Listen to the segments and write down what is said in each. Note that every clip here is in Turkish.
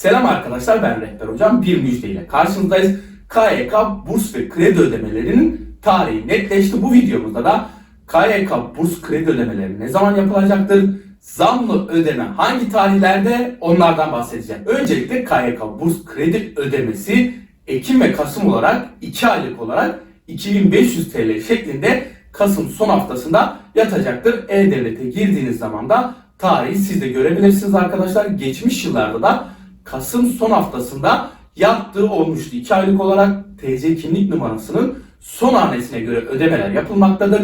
Selam arkadaşlar ben Rehber Hocam. Bir müjdeyle karşınızdayız. KYK burs ve kredi ödemelerinin tarihi netleşti. Bu videomuzda da KYK burs kredi ödemeleri ne zaman yapılacaktır? Zamlı ödeme hangi tarihlerde onlardan bahsedeceğim. Öncelikle KYK burs kredi ödemesi Ekim ve Kasım olarak 2 aylık olarak 2500 TL şeklinde Kasım son haftasında yatacaktır. E-Devlet'e girdiğiniz zaman da tarihi siz de görebilirsiniz arkadaşlar. Geçmiş yıllarda da Kasım son haftasında yattığı olmuştu. 2 aylık olarak TC kimlik numarasının son hanesine göre ödemeler yapılmaktadır.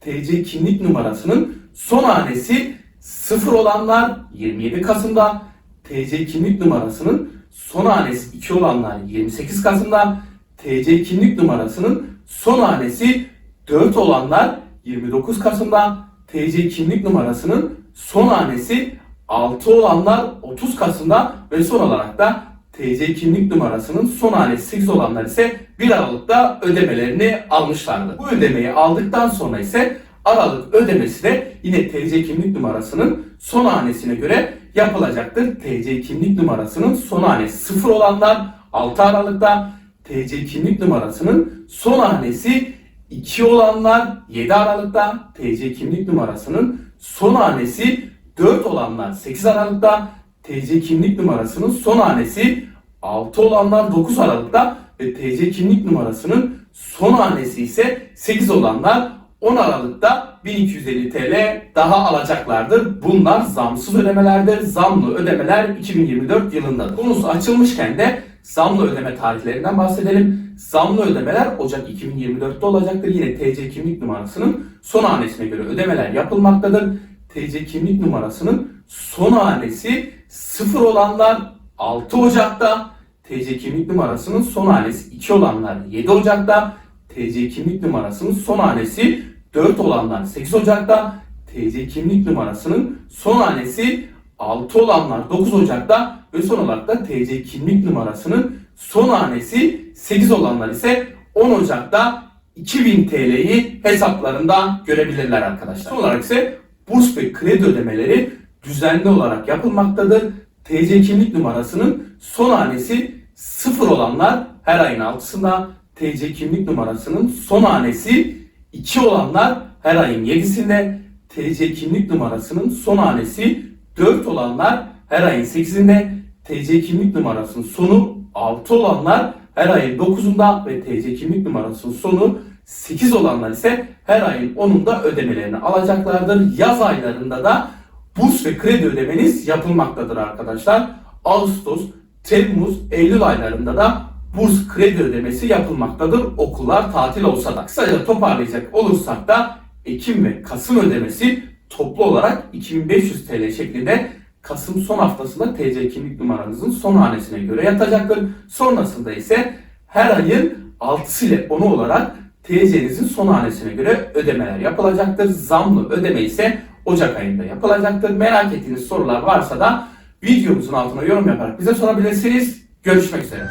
TC kimlik numarasının son hanesi 0 olanlar 27 Kasım'da, TC kimlik numarasının son hanesi 2 olanlar 28 Kasım'da, TC kimlik numarasının son hanesi 4 olanlar 29 Kasım'da, TC kimlik numarasının son hanesi 6 olanlar 30 Kasım'da ve son olarak da TC kimlik numarasının son hanesi 8 olanlar ise 1 Aralık'ta ödemelerini almışlardı. Bu ödemeyi aldıktan sonra ise Aralık ödemesi de yine TC kimlik numarasının son hanesine göre yapılacaktır. TC kimlik numarasının son hanesi 0 olanlar 6 Aralık'ta, TC kimlik numarasının son hanesi 2 olanlar 7 Aralık'ta, TC kimlik numarasının son hanesi 4 olanlar 8 Aralık'ta, TC kimlik numarasının son hanesi 6 olanlar 9 Aralık'ta ve TC kimlik numarasının son hanesi ise 8 olanlar 10 Aralık'ta 1250 TL daha alacaklardır. Bunlar zamsız ödemelerdir. Zamlı ödemeler 2024 yılındadır. Konusu açılmışken de zamlı ödeme tarihlerinden bahsedelim. Zamlı ödemeler Ocak 2024'te olacaktır. Yine TC kimlik numarasının son hanesine göre ödemeler yapılmaktadır. TC kimlik numarasının son hanesi 0 olanlar 6 Ocak'ta, TC kimlik numarasının son hanesi 2 olanlar 7 Ocak'ta, TC kimlik numarasının son hanesi 4 olanlar 8 Ocak'ta, TC kimlik numarasının son hanesi 6 olanlar 9 Ocak'ta ve son olarak da TC kimlik numarasının son hanesi 8 olanlar ise 10 Ocak'ta 2000 TL'yi hesaplarında görebilirler arkadaşlar. Son olarak ise burs ve kredi ödemeleri düzenli olarak yapılmaktadır. TC kimlik numarasının son hanesi 0 olanlar her ayın 6'sında, TC kimlik numarasının son hanesi 2 olanlar her ayın 7'sinde, TC kimlik numarasının son hanesi 4 olanlar her ayın 8'inde, TC kimlik numarasının sonu 6 olanlar her ayın 9'unda ve TC kimlik numarasının sonu 8 olanlar ise her ayın 10'unda ödemelerini alacaklardır. Yaz aylarında da burs ve kredi ödemeniz yapılmaktadır arkadaşlar. Ağustos, Temmuz, Eylül aylarında da burs kredi ödemesi yapılmaktadır. Okullar tatil olsa da. Kısaca toparlayacak olursak da Ekim ve Kasım ödemesi toplu olarak 2500 TL şeklinde Kasım son haftasında TC kimlik numaranızın son hanesine göre yatacaktır. Sonrasında ise her ayın 6'sı ile 10'u olarak TC'nizin son hanesine göre ödemeler yapılacaktır. Zamlı ödeme ise Ocak ayında yapılacaktır. Merak ettiğiniz sorular varsa da videomuzun altına yorum yaparak bize sorabilirsiniz. Görüşmek üzere.